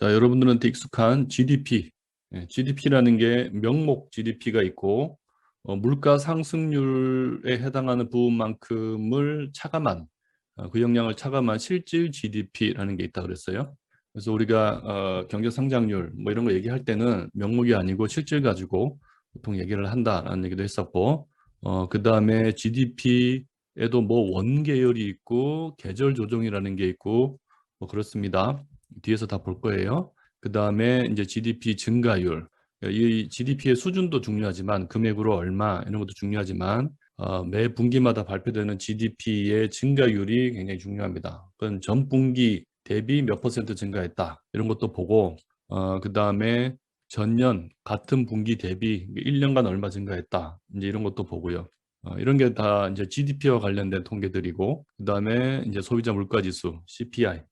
자, 여러분들한테 익숙한 GDP. 예, GDP라는 게 명목 GDP가 있고 어, 물가 상승률에 해당하는 부분만큼을 차감한 어, 그 영향을 차감한 실질 GDP라는 게 있다 그랬어요. 그래서 우리가 어, 경제 성장률 뭐 이런 거 얘기할 때는 명목이 아니고 실질 가지고 보통 얘기를 한다라는 얘기도 했었고 어, 그 다음에 GDP에도 뭐 원계열이 있고 계절 조정이라는 게 있고 뭐 그렇습니다. 뒤에서 다 볼 거예요. 그 다음에 이제 GDP 증가율, 이 GDP의 수준도 중요하지만 금액으로 얼마 이런 것도 중요하지만 어, 매 분기마다 발표되는 GDP의 증가율이 굉장히 중요합니다. 그건 전 분기 대비 몇 퍼센트 증가했다 이런 것도 보고 어, 그 다음에 전년 같은 분기 대비 1년간 얼마 증가했다 이제 이런 것도 보고요. 어, 이런 게 다 이제 GDP와 관련된 통계들이고 그 다음에 이제 소비자 물가지수 CPI 어,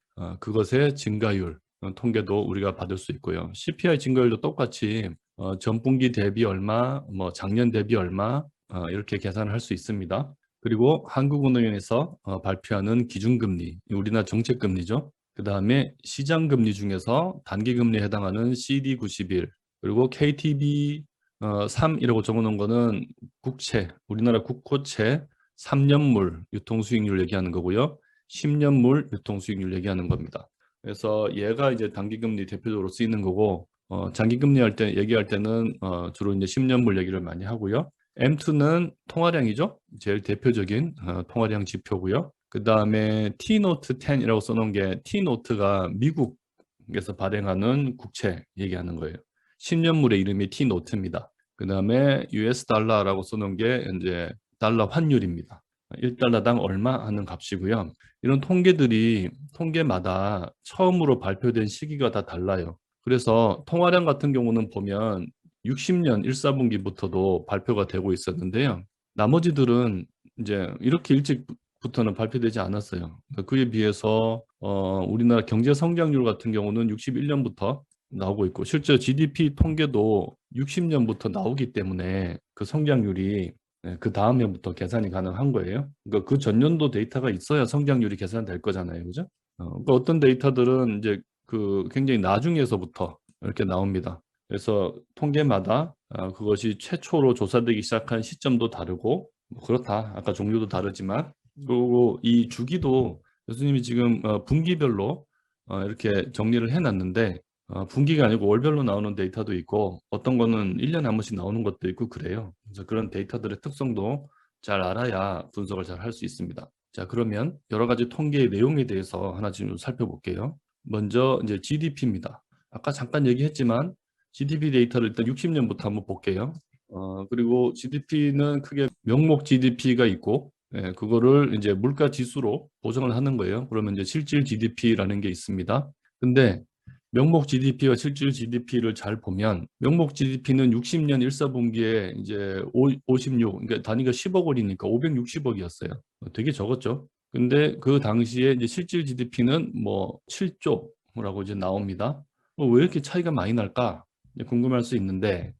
그것의 증가율 어, 통계도 우리가 받을 수 있고요. CPI 증가율도 똑같이 어, 전분기 대비 얼마, 뭐 작년 대비 얼마 어, 이렇게 계산을 할 수 있습니다. 그리고 한국은행에서 어, 발표하는 기준금리, 우리나라 정책금리죠. 그 다음에 시장금리 중에서 단기금리에 해당하는 CD91 그리고 KTB 어, 3이라고 적어놓은 거는 국채, 우리나라 국고채 3년물 유통수익률 얘기하는 거고요. 10년물 유통수익률 얘기하는 겁니다. 그래서 얘가 이제 단기금리 대표적으로 쓰이는 거고 어, 장기금리 할 때 얘기할 때는 어, 주로 이제 10년물 얘기를 많이 하고요. M2는 통화량이죠. 제일 대표적인 어, 통화량 지표고요. 그 다음에 T노트 10이라고 써놓은 게 T노트가 미국에서 발행하는 국채 얘기하는 거예요. 10년물의 이름이 T노트입니다. 그 다음에 US 달러라고 써놓은 게 이제 달러 환율입니다. 1달러당 얼마 하는 값이고요. 이런 통계들이 통계마다 처음으로 발표된 시기가 다 달라요. 그래서 통화량 같은 경우는 보면 60년 1사분기부터도 발표가 되고 있었는데요. 나머지들은 이제 이렇게 일찍부터는 발표되지 않았어요. 그에 비해서 어, 우리나라 경제 성장률 같은 경우는 61년부터 나오고 있고 실제 GDP 통계도 60년부터 나오기 때문에 그 성장률이 네, 그 다음 해부터 계산이 가능한 거예요. 그러니까 그 전년도 데이터가 있어야 성장률이 계산될 거잖아요. 그죠? 어, 그러니까 어떤 데이터들은 이제 그 굉장히 나중에서부터 이렇게 나옵니다. 그래서 통계마다 어, 그것이 최초로 조사되기 시작한 시점도 다르고 뭐 그렇다. 아까 종류도 다르지만 그리고 이 주기도 교수님이 지금 어, 분기별로 어, 이렇게 정리를 해놨는데 어, 분기가 아니고 월별로 나오는 데이터도 있고 어떤 거는 1년에 한 번씩 나오는 것도 있고 그래요. 그래서 그런 데이터들의 특성도 잘 알아야 분석을 잘 할 수 있습니다. 자 그러면 여러 가지 통계의 내용에 대해서 하나 지금 살펴볼게요. 먼저 이제 GDP입니다. 아까 잠깐 얘기했지만 GDP 데이터를 일단 60년부터 한번 볼게요. 어, 그리고 GDP는 크게 명목 GDP가 있고 예, 그거를 이제 물가 지수로 보정을 하는 거예요. 그러면 이제 실질 GDP라는 게 있습니다. 근데 명목 GDP와 실질 GDP를 잘 보면 명목 GDP는 60년 1사분기에 이제 56, 그러니까 단위가 10억 원이니까 560억이었어요. 되게 적었죠. 근데 그 당시에 이제 실질 GDP는 뭐 7조라고 이제 나옵니다. 뭐왜 이렇게 차이가 많이 날까 궁금할 수 있는데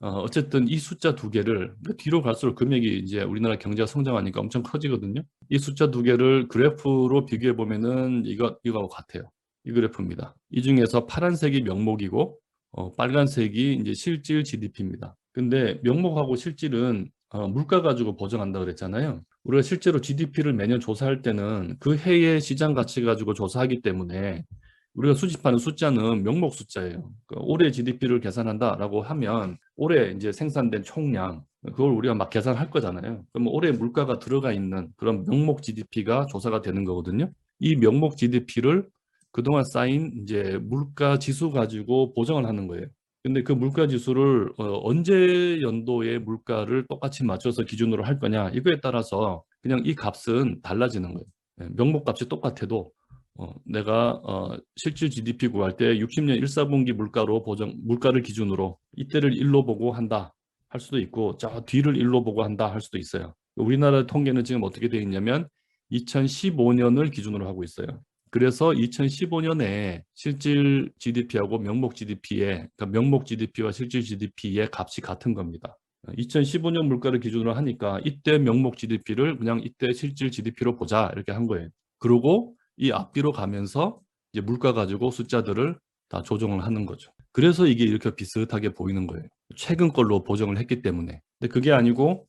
어, 어쨌든 이 숫자 두 개를 뒤로 갈수록 금액이 이제 우리나라 경제가 성장하니까 엄청 커지거든요. 이 숫자 두 개를 그래프로 비교해 보면은 이거 이거하고 같아요. 이 그래프입니다. 이 중에서 파란색이 명목이고 어, 빨간색이 이제 실질 GDP입니다. 근데 명목하고 실질은 어, 물가 가지고 보정한다 그랬잖아요. 우리가 실제로 GDP를 매년 조사할 때는 그 해의 시장 가치 가지고 조사하기 때문에 우리가 수집하는 숫자는 명목 숫자예요. 그 올해 GDP를 계산한다라고 하면 올해 이제 생산된 총량 그걸 우리가 막 계산할 거잖아요. 그럼 올해 물가가 들어가 있는 그런 명목 GDP가 조사가 되는 거거든요. 이 명목 GDP를 그동안 쌓인 이제 물가 지수 가지고 보정을 하는 거예요. 근데 그 물가 지수를 어, 언제 연도의 물가를 똑같이 맞춰서 기준으로 할 거냐 이거에 따라서 그냥 이 값은 달라지는 거예요. 네, 명목 값이 똑같아도 어, 내가 어, 실질 GDP 구할 때 60년 1사분기 물가로 보정 물가를 기준으로 이때를 1로 보고 한다 할 수도 있고 저 뒤를 1로 보고 한다 할 수도 있어요. 우리나라 통계는 지금 어떻게 되어 있냐면 2015년을 기준으로 하고 있어요. 그래서 2015년에 실질 GDP하고 명목 GDP의 그러니까 명목 GDP와 실질 GDP의 값이 같은 겁니다. 2015년 물가를 기준으로 하니까 이때 명목 GDP를 그냥 이때 실질 GDP로 보자 이렇게 한 거예요. 그리고 이 앞뒤로 가면서 이제 물가 가지고 숫자들을 다 조정을 하는 거죠. 그래서 이게 이렇게 비슷하게 보이는 거예요. 최근 걸로 보정을 했기 때문에. 근데 그게 아니고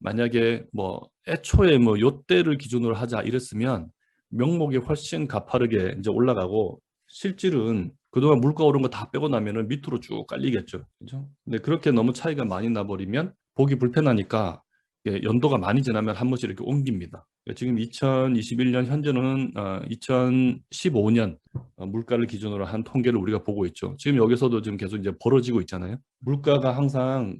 만약에 뭐 애초에 뭐 요때를 기준으로 하자 이랬으면 명목이 훨씬 가파르게 이제 올라가고 실질은 그동안 물가 오른 거 다 빼고 나면은 밑으로 쭉 깔리겠죠. 그죠? 근데 그렇게 너무 차이가 많이 나버리면 보기 불편하니까 예, 연도가 많이 지나면 한 번씩 이렇게 옮깁니다. 그러니까 지금 2021년 현재는 어, 2015년 어, 물가를 기준으로 한 통계를 우리가 보고 있죠. 지금 여기서도 지금 계속 이제 벌어지고 있잖아요. 물가가 항상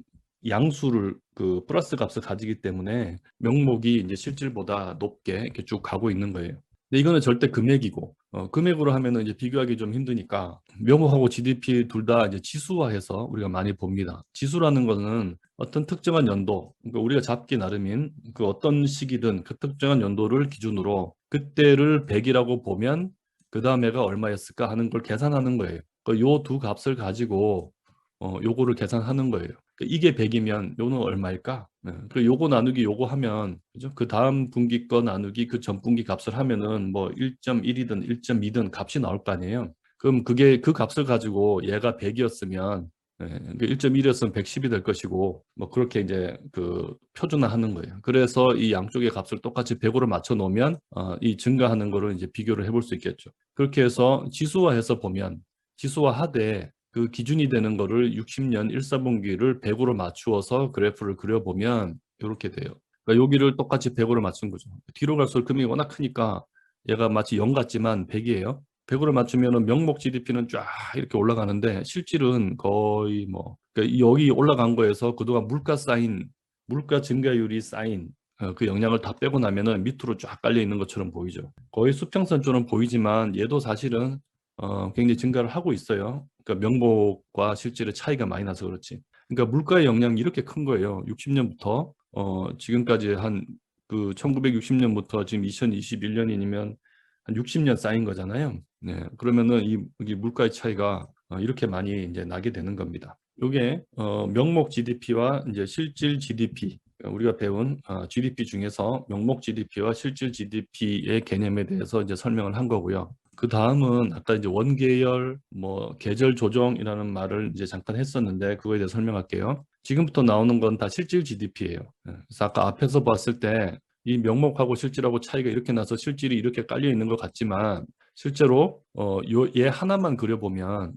양수를 그 플러스 값을 가지기 때문에 명목이 이제 실질보다 높게 이렇게 쭉 가고 있는 거예요. 근데 이거는 절대 금액이고 어, 금액으로 하면은 이제 비교하기 좀 힘드니까 명목하고 GDP 둘 다 이제 지수화해서 우리가 많이 봅니다. 지수라는 것은 어떤 특정한 연도, 그러니까 우리가 잡기 나름인 그 어떤 시기든 그 특정한 연도를 기준으로 그때를 100이라고 보면 그 다음에가 얼마였을까 하는 걸 계산하는 거예요. 요두 값을 가지고 어, 요거를 계산하는 거예요. 그러니까 이게 100이면 요는 얼마일까? 네. 그 요거 나누기 요거 하면 그죠? 그 다음 분기 거 나누기 그 전 분기 값을 하면은 뭐 1.1이든 1.2든 값이 나올 거 아니에요. 그럼 그게 그 값을 가지고 얘가 100이었으면 네, 1.1이었으면 110이 될 것이고 뭐 그렇게 이제 그 표준화하는 거예요. 그래서 이 양쪽의 값을 똑같이 100으로 맞춰 놓으면 어, 이 증가하는 거를 이제 비교를 해볼 수 있겠죠. 그렇게 해서 지수화해서 보면 지수화하되 그 기준이 되는 거를 60년 1, 4분기를 100으로 맞추어서 그래프를 그려보면 이렇게 돼요. 그러니까 여기를 똑같이 100으로 맞춘 거죠. 뒤로 갈수록 금액이 워낙 크니까 얘가 마치 0 같지만 100이에요. 100으로 맞추면 명목 GDP는 쫙 이렇게 올라가는데 실질은 거의 뭐 그러니까 여기 올라간 거에서 그동안 물가 쌓인 물가 증가율이 쌓인 어, 그 영향을 다 빼고 나면은 밑으로 쫙 깔려 있는 것처럼 보이죠. 거의 수평선처럼 보이지만 얘도 사실은 어, 굉장히 증가를 하고 있어요. 그러니까 명목과 실질의 차이가 많이 나서 그렇지. 그러니까 물가의 영향이 이렇게 큰 거예요. 60년부터 어, 지금까지 한 그 1960년부터 지금 2021년이면 한 60년 쌓인 거잖아요. 네, 그러면은 이, 이 물가의 차이가 어, 이렇게 많이 이제 나게 되는 겁니다. 이게 어, 명목 GDP와 이제 실질 GDP 우리가 배운 어, GDP 중에서 명목 GDP와 실질 GDP의 개념에 대해서 이제 설명을 한 거고요. 그 다음은 아까 이제 원계열, 뭐 계절 조정이라는 말을 이제 잠깐 했었는데 그거에 대해 설명할게요. 지금부터 나오는 건 다 실질 GDP예요. 예, 그래서 아까 앞에서 봤을 때 이 명목하고 실질하고 차이가 이렇게 나서 실질이 이렇게 깔려 있는 것 같지만 실제로 어, 요, 얘 하나만 그려보면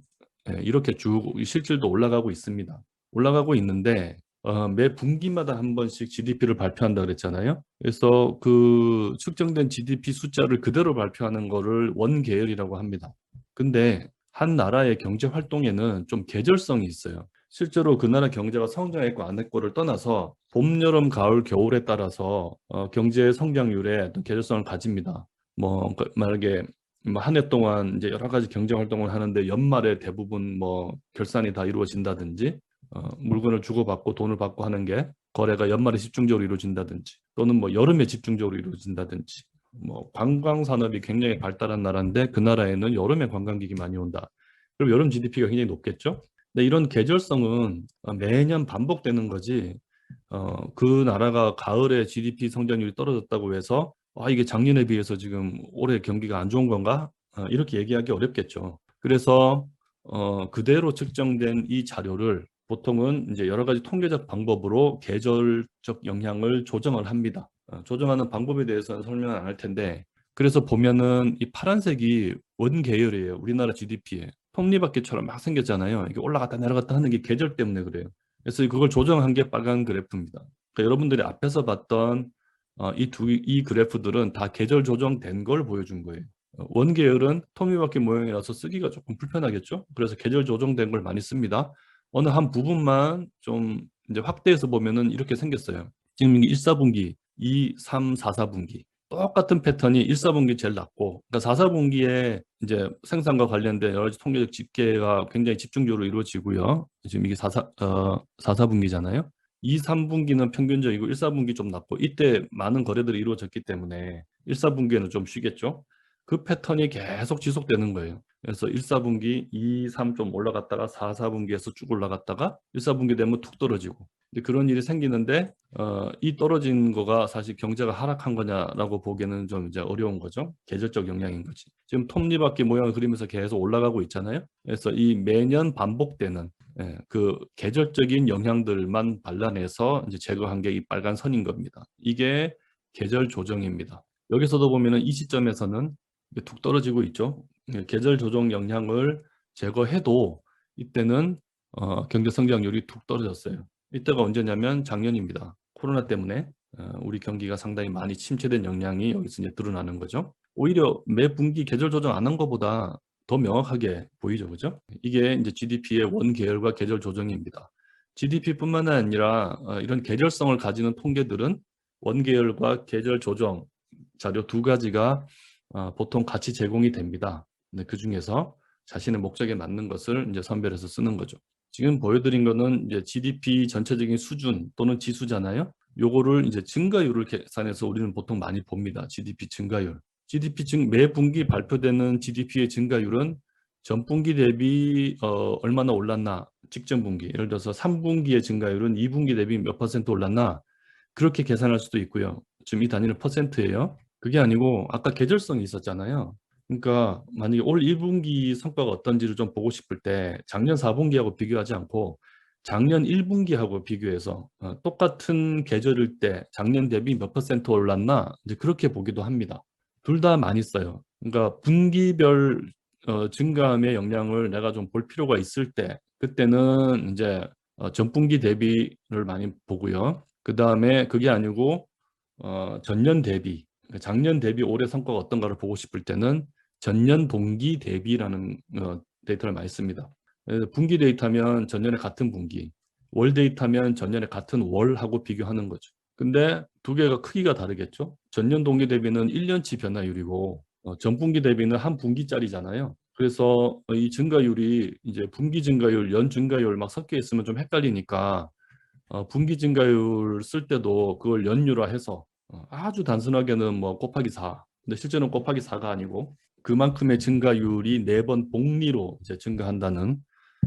예, 이렇게 쭉 실질도 올라가고 있습니다. 올라가고 있는데 어, 매 분기마다 한 번씩 GDP를 발표한다 그랬잖아요. 그래서 그 측정된 GDP 숫자를 그대로 발표하는 거를 원계열이라고 합니다. 근데 한 나라의 경제 활동에는 좀 계절성이 있어요. 실제로 그 나라 경제가 성장했고 안 했고를 떠나서 봄, 여름, 가을, 겨울에 따라서 어, 경제 성장률에 계절성을 가집니다. 뭐그 만약에 뭐 한 해 동안 이제 여러 가지 경제 활동을 하는데 연말에 대부분 뭐 결산이 다 이루어진다든지 어, 물건을 주고받고 돈을 받고 하는 게 거래가 연말에 집중적으로 이루어진다든지 또는 뭐 여름에 집중적으로 이루어진다든지 뭐 관광 산업이 굉장히 발달한 나라인데 그 나라에는 여름에 관광객이 많이 온다. 그럼 여름 GDP가 굉장히 높겠죠. 근데 이런 계절성은 매년 반복되는 거지. 어, 그 나라가 가을에 GDP 성장률이 떨어졌다고 해서 아 이게 작년에 비해서 지금 올해 경기가 안 좋은 건가? 어, 이렇게 얘기하기 어렵겠죠. 그래서 어, 그대로 측정된 이 자료를 보통은 이제 여러 가지 통계적 방법으로 계절적 영향을 조정을 합니다. 어, 조정하는 방법에 대해서는 설명 안할 텐데 그래서 보면은 이 파란색이 원 계열이에요. 우리나라 GDP에 톱니바퀴처럼 막 생겼잖아요. 이게 올라갔다 내려갔다 하는 게 계절 때문에 그래요. 그래서 그걸 조정한 게 빨간 그래프입니다. 그러니까 여러분들이 앞에서 봤던 어, 이두 이 그래프들은 다 계절 조정된 걸 보여준 거예요. 어, 원계열은 톱니바퀴 모양이라서 쓰기가 조금 불편하겠죠. 그래서 계절 조정된 걸 많이 씁니다. 어느 한 부분만 좀 이제 확대해서 보면은 이렇게 생겼어요. 지금 1, 4분기, 2, 3, 4, 4분기. 똑같은 패턴이 1, 4분기 제일 낮고, 그러니까 4, 4분기에 이제 생산과 관련된 여러 가지 통계적 집계가 굉장히 집중적으로 이루어지고요. 지금 이게 4, 4, 어, 4, 4분기잖아요. 2, 3분기는 평균적이고 1, 4분기 좀 낮고, 이때 많은 거래들이 이루어졌기 때문에 1, 4분기에는 좀 쉬겠죠. 그 패턴이 계속 지속되는 거예요. 그래서 1, 4분기 2, 3 좀 올라갔다가 4, 4분기에서 쭉 올라갔다가 1, 4분기 되면 툭 떨어지고 근데 그런 일이 생기는데 어, 이 떨어진 거가 사실 경제가 하락한 거냐라고 보기에는 좀 이제 어려운 거죠. 계절적 영향인 거지. 지금 톱니바퀴 모양을 그리면서 계속 올라가고 있잖아요. 그래서 이 매년 반복되는 예, 그 계절적인 영향들만 발라내서 이제 제거한 게 이 빨간 선인 겁니다. 이게 계절 조정입니다. 여기서도 보면은 이 시점에서는 툭 떨어지고 있죠. 예, 계절 조정 영향을 제거해도 이때는 어, 경제 성장률이 툭 떨어졌어요. 이때가 언제냐면 작년입니다. 코로나 때문에 어, 우리 경기가 상당히 많이 침체된 영향이 여기서 이제 드러나는 거죠. 오히려 매 분기 계절 조정 안 한 것보다 더 명확하게 보이죠. 그죠? 이게 이제 GDP의 원 계열과 계절 조정입니다. GDP뿐만 아니라 어, 이런 계절성을 가지는 통계들은 원 계열과 계절 조정 자료 두 가지가 어, 보통 같이 제공이 됩니다. 근데 그 중에서 자신의 목적에 맞는 것을 이제 선별해서 쓰는 거죠. 지금 보여드린 거는 이제 GDP 전체적인 수준 또는 지수잖아요. 요거를 이제 증가율을 계산해서 우리는 보통 많이 봅니다. GDP 증가율. GDP 증, 매 분기 발표되는 GDP의 증가율은 전분기 대비 어, 얼마나 올랐나 직전 분기 예를 들어서 3분기의 증가율은 2분기 대비 몇 퍼센트 올랐나 그렇게 계산할 수도 있고요. 지금 이 단위는 퍼센트예요. 그게 아니고 아까 계절성이 있었잖아요. 그러니까 만약에 올 1분기 성과가 어떤지를 좀 보고 싶을 때 작년 4분기하고 비교하지 않고 작년 1분기하고 비교해서 어, 똑같은 계절일 때 작년 대비 몇 퍼센트 올랐나 이제 그렇게 보기도 합니다. 둘 다 많이 써요. 그러니까 분기별 어, 증감의 영향을 내가 좀 볼 필요가 있을 때 그때는 이제 어, 전분기 대비를 많이 보고요. 그 다음에 그게 아니고 어, 전년 대비 그러니까 작년 대비 올해 성과가 어떤가를 보고 싶을 때는 전년 동기 대비라는 어, 데이터를 많이 씁니다. 분기 데이터면 전년에 같은 분기, 월 데이터면 전년에 같은 월하고 비교하는 거죠. 근데 두 개가 크기가 다르겠죠. 전년 동기 대비는 1년치 변화율이고 어, 전분기 대비는 한 분기짜리잖아요. 그래서 이 증가율이 이제 분기 증가율, 연 증가율 막 섞여 있으면 좀 헷갈리니까 어, 분기 증가율 쓸 때도 그걸 연율화해서 어, 아주 단순하게는 뭐 곱하기 4. 근데 실제는 곱하기 4가 아니고 그만큼의 증가율이 네 번 복리로 이제 증가한다는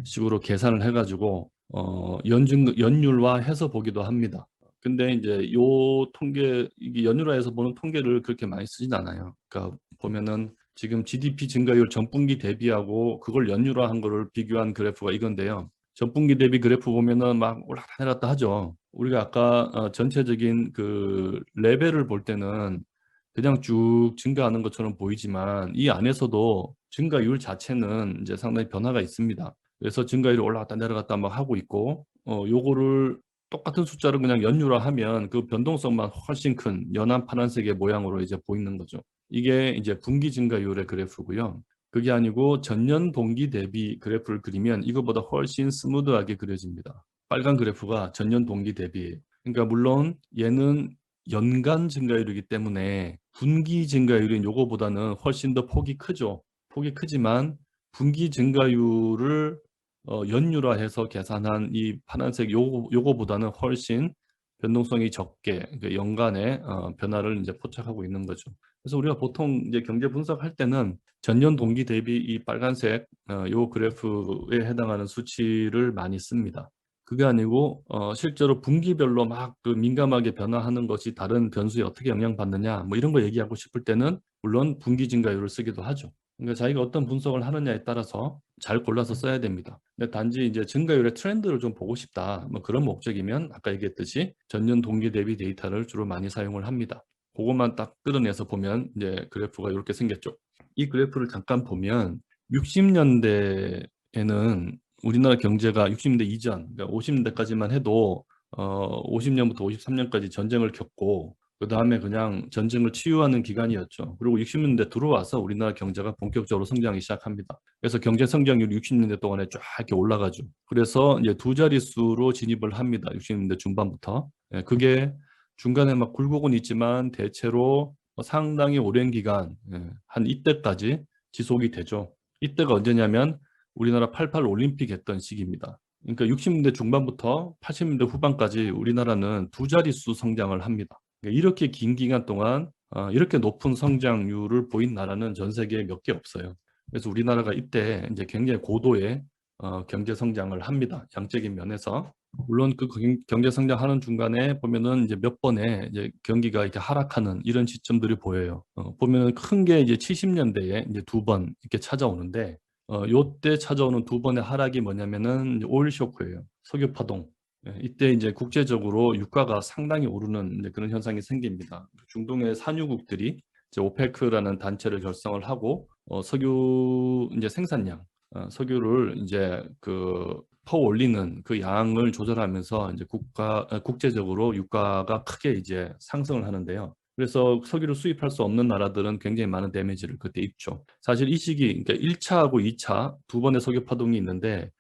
식으로 계산을 해가지고 어, 연증 연율화 해서 보기도 합니다. 근데 이제 요 통계 이게 연율화해서 보는 통계를 그렇게 많이 쓰진 않아요. 그러니까 보면은 지금 GDP 증가율 전분기 대비하고 그걸 연율화한 거를 비교한 그래프가 이건데요. 전분기 대비 그래프 보면은 막 올라갔다 내렸다 하죠. 우리가 아까 어, 전체적인 그 레벨을 볼 때는 그냥 쭉 증가하는 것처럼 보이지만 이 안에서도 증가율 자체는 이제 상당히 변화가 있습니다. 그래서 증가율이 올라갔다 내려갔다 막 하고 있고 어 요거를 똑같은 숫자를 그냥 연율화하면 그 변동성만 훨씬 큰 연한 파란색의 모양으로 이제 보이는 거죠. 이게 이제 분기 증가율의 그래프고요. 그게 아니고 전년 동기 대비 그래프를 그리면 이거보다 훨씬 스무드하게 그려집니다. 빨간 그래프가 전년 동기 대비. 그러니까 물론 얘는 연간 증가율이기 때문에 분기 증가율인 요거보다는 훨씬 더 폭이 크죠. 폭이 크지만 분기 증가율을 어, 연율화해서 계산한 이 파란색 요거, 요거보다는 훨씬 변동성이 적게 그 연간의 어, 변화를 이제 포착하고 있는 거죠. 그래서 우리가 보통 이제 경제 분석할 때는 전년 동기 대비 이 빨간색 어, 요 그래프에 해당하는 수치를 많이 씁니다. 그게 아니고 어, 실제로 분기별로 막 그 민감하게 변화하는 것이 다른 변수에 어떻게 영향받느냐 뭐 이런 거 얘기하고 싶을 때는 물론 분기 증가율을 쓰기도 하죠. 그러니까 자기가 어떤 분석을 하느냐에 따라서 잘 골라서 써야 됩니다. 근데 단지 이제 증가율의 트렌드를 좀 보고 싶다. 뭐 그런 목적이면 아까 얘기했듯이 전년 동기 대비 데이터를 주로 많이 사용을 합니다. 그것만 딱 끌어내서 보면 이제 그래프가 이렇게 생겼죠. 이 그래프를 잠깐 보면 60년대에는 우리나라 경제가 60년대 이전, 그러니까 50년대까지만 해도 어 50년부터 53년까지 전쟁을 겪고 그 다음에 그냥 전쟁을 치유하는 기간이었죠. 그리고 60년대 들어와서 우리나라 경제가 본격적으로 성장하기 시작합니다. 그래서 경제 성장률이 60년대 동안에 쫙 이렇게 올라가죠. 그래서 이제 두 자릿수로 진입을 합니다. 60년대 중반부터. 예, 그게 중간에 막 굴곡은 있지만 대체로 상당히 오랜 기간, 예, 한 이때까지 지속이 되죠. 이때가 언제냐면 우리나라 88 올림픽 했던 시기입니다. 그러니까 60년대 중반부터 80년대 후반까지 우리나라는 두 자릿수 성장을 합니다. 그러니까 이렇게 긴 기간 동안 어, 이렇게 높은 성장률을 보인 나라는 전 세계에 몇 개 없어요. 그래서 우리나라가 이때 이제 굉장히 고도의 어, 경제 성장을 합니다. 양적인 면에서 물론 그 경- 경제 성장하는 중간에 보면은 이제 몇 번의 이제 경기가 이렇게 하락하는 이런 시점들이 보여요. 어, 보면은 큰 게 이제 70년대에 이제 두 번 이렇게 찾아오는데 어, 요때 찾아오는 두 번의 하락이 뭐냐면은 오일 쇼크예요. 석유 파동. 예, 이때 이제 국제적으로 유가가 상당히 오르는 그런 현상이 생깁니다. 중동의 산유국들이 이제 오페크라는 단체를 결성을 하고 어, 석유 이제 생산량, 어, 석유를 이제 그 퍼올리는 그 양을 조절하면서 이제 국가 어, 국제적으로 유가가 크게 이제 상승을 하는데요. 그래서 석유를 수입할 수 없는 나라들은 굉장히 많은 데미지를 그때 입죠. 사실 이 시기, 그러니까 1차하고 2차 두 번의 석유 파동이 있는데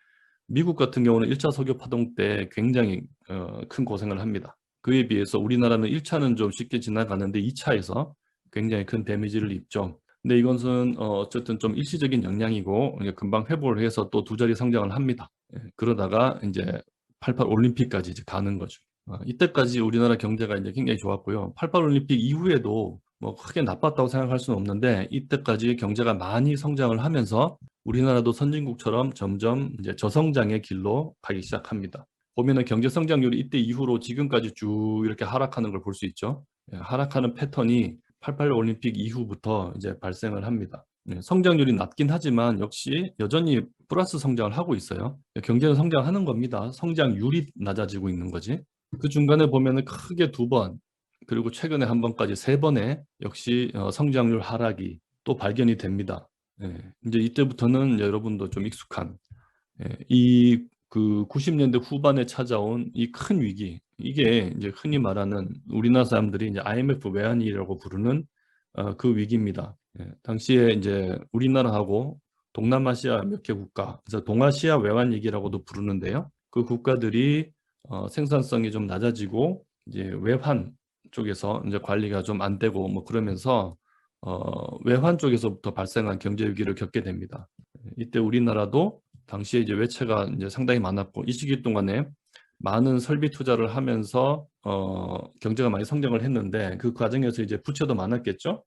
미국 같은 경우는 1차 석유 파동 때 굉장히 어, 큰 고생을 합니다. 그에 비해서 우리나라는 1차는 좀 쉽게 지나가는데 2차에서 굉장히 큰 데미지를 입죠. 근데 이것은 어, 어쨌든 좀 일시적인 영향이고 금방 회복을 해서 또 두 자리 성장을 합니다. 예, 그러다가 이제 88 올림픽까지 이제 가는 거죠. 어, 이때까지 우리나라 경제가 이제 굉장히 좋았고요. 88 올림픽 이후에도 뭐 크게 나빴다고 생각할 수는 없는데 이때까지 경제가 많이 성장을 하면서 우리나라도 선진국처럼 점점 이제 저성장의 길로 가기 시작합니다. 보면은 경제 성장률이 이때 이후로 지금까지 쭉 이렇게 하락하는 걸 볼 수 있죠. 예, 하락하는 패턴이 88 올림픽 이후부터 이제 발생을 합니다. 예, 성장률이 낮긴 하지만 역시 여전히 플러스 성장을 하고 있어요. 예, 경제는 성장하는 겁니다. 성장률이 낮아지고 있는 거지. 그 중간에 보면은 크게 두 번, 그리고 최근에 한 번까지 세 번의 역시 어, 성장률 하락이 또 발견이 됩니다. 예, 이제 이때부터는 여러분도 좀 익숙한 예, 이그 90년대 후반에 찾아온 이 큰 위기 이게 이제 흔히 말하는 우리나라 사람들이 이제 IMF 외환위기라고 부르는 어, 그 위기입니다. 예, 당시에 이제 우리나라하고 동남아시아 몇 개 국가, 그래서 동아시아 외환위기라고도 부르는데요. 그 국가들이 어, 생산성이 좀 낮아지고 이제 외환 쪽에서 이제 관리가 좀 안 되고 뭐 그러면서 어, 외환 쪽에서부터 발생한 경제 위기를 겪게 됩니다. 이때 우리나라도 당시에 이제 외채가 이제 상당히 많았고 이 시기 동안에 많은 설비 투자를 하면서 어, 경제가 많이 성장을 했는데 그 과정에서 이제 부채도 많았겠죠.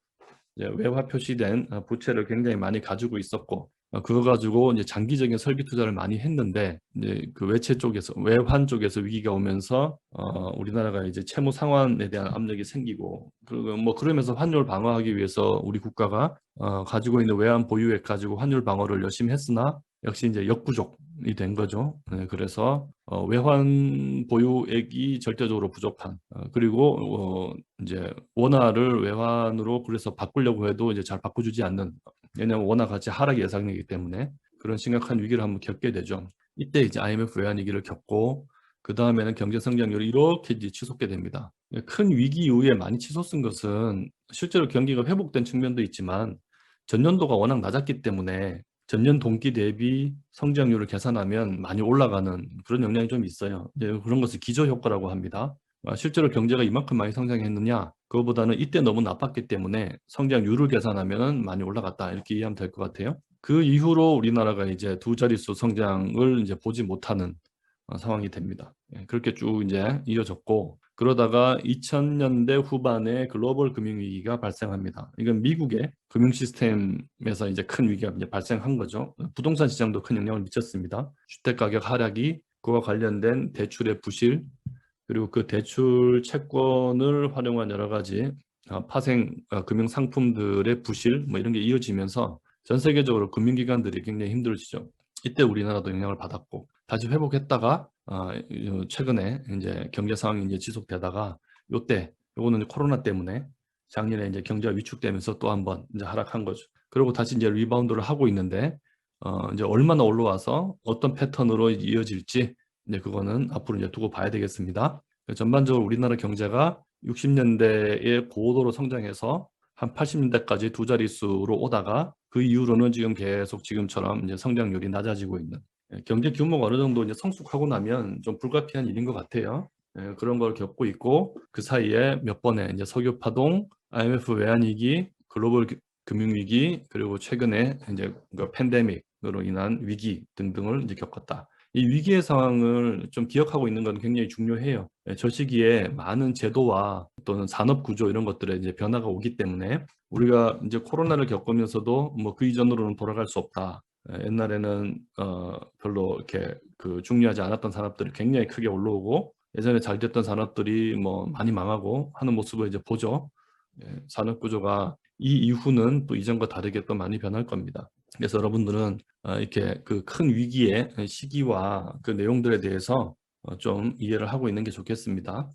이제 외화 표시된 어, 부채를 굉장히 많이 가지고 있었고 어, 그거 가지고 이제 장기적인 설비 투자를 많이 했는데 이제 그 외채 쪽에서 외환 쪽에서 위기가 오면서 어, 우리나라가 이제 채무 상환에 대한 압력이 생기고 그리고 뭐 그러면서 환율 방어하기 위해서 우리 국가가 어, 가지고 있는 외환 보유액 가지고 환율 방어를 열심히 했으나 역시 이제 역부족이 된 거죠. 네, 그래서 어, 외환 보유액이 절대적으로 부족한 어, 그리고 어, 이제 원화를 외환으로 그래서 바꾸려고 해도 이제 잘 바꿔주지 않는 왜냐하면 원화 가치 하락이 예상되기 때문에 그런 심각한 위기를 한번 겪게 되죠. 이때 이제 IMF 외환 위기를 겪고 그 다음에는 경제 성장률이 이렇게 이제 치솟게 됩니다. 큰 위기 이후에 많이 치솟은 것은 실제로 경기가 회복된 측면도 있지만 전년도가 워낙 낮았기 때문에 전년 동기 대비 성장률을 계산하면 많이 올라가는 그런 영향이 좀 있어요. 그런 것을 기저 효과라고 합니다. 아, 실제로 경제가 이만큼 많이 성장했느냐 그거보다는 이때 너무 나빴기 때문에 성장률을 계산하면 많이 올라갔다 이렇게 이해하면 될 것 같아요. 그 이후로 우리나라가 이제 두 자릿수 성장을 이제 보지 못하는 어, 상황이 됩니다. 예, 그렇게 쭉 이제 이어졌고 그러다가 2000년대 후반에 글로벌 금융위기가 발생합니다. 이건 미국의 금융 시스템에서 이제 큰 위기가 이제 발생한 거죠. 부동산 시장도 큰 영향을 미쳤습니다. 주택 가격 하락이 그와 관련된 대출의 부실 그리고 그 대출 채권을 활용한 여러 가지 어, 파생 어, 금융 상품들의 부실 뭐 이런 게 이어지면서 전 세계적으로 금융기관들이 굉장히 힘들어지죠. 이때 우리나라도 영향을 받았고 다시 회복했다가 어, 최근에 이제 경제 상황이 이제 지속되다가 요때 요거는 코로나 때문에 작년에 이제 경제가 위축되면서 또 한번 이제 하락한 거죠. 그리고 다시 이제 리바운드를 하고 있는데 어, 이제 얼마나 올라와서 어떤 패턴으로 이어질지 이제 그거는 앞으로 이제 두고 봐야 되겠습니다. 전반적으로 우리나라 경제가 60년대에 고도로 성장해서 한 80년대까지 두 자릿수로 오다가 그 이후로는 지금 계속 지금처럼 이제 성장률이 낮아지고 있는 예, 경제 규모가 어느 정도 이제 성숙하고 나면 좀 불가피한 일인 것 같아요. 예, 그런 걸 겪고 있고 그 사이에 몇 번의 이제 석유 파동, IMF 외환 위기, 글로벌 금융 위기 그리고 최근에 이제 그 팬데믹으로 인한 위기 등등을 이제 겪었다. 이 위기의 상황을 좀 기억하고 있는 건 굉장히 중요해요. 예, 저 시기에 많은 제도와 또는 산업 구조 이런 것들에 이제 변화가 오기 때문에 우리가 이제 코로나를 겪으면서도 뭐 그 이전으로는 돌아갈 수 없다. 예, 옛날에는 어 별로 이렇게 그 중요하지 않았던 산업들이 굉장히 크게 올라오고 예전에 잘 됐던 산업들이 뭐 많이 망하고 하는 모습을 이제 보죠. 예, 산업 구조가 이 이후는 또 이전과 다르게 또 많이 변할 겁니다. 그래서 여러분들은 어, 이렇게 그 큰 위기의 시기와 그 내용들에 대해서 어, 좀 이해를 하고 있는 게 좋겠습니다.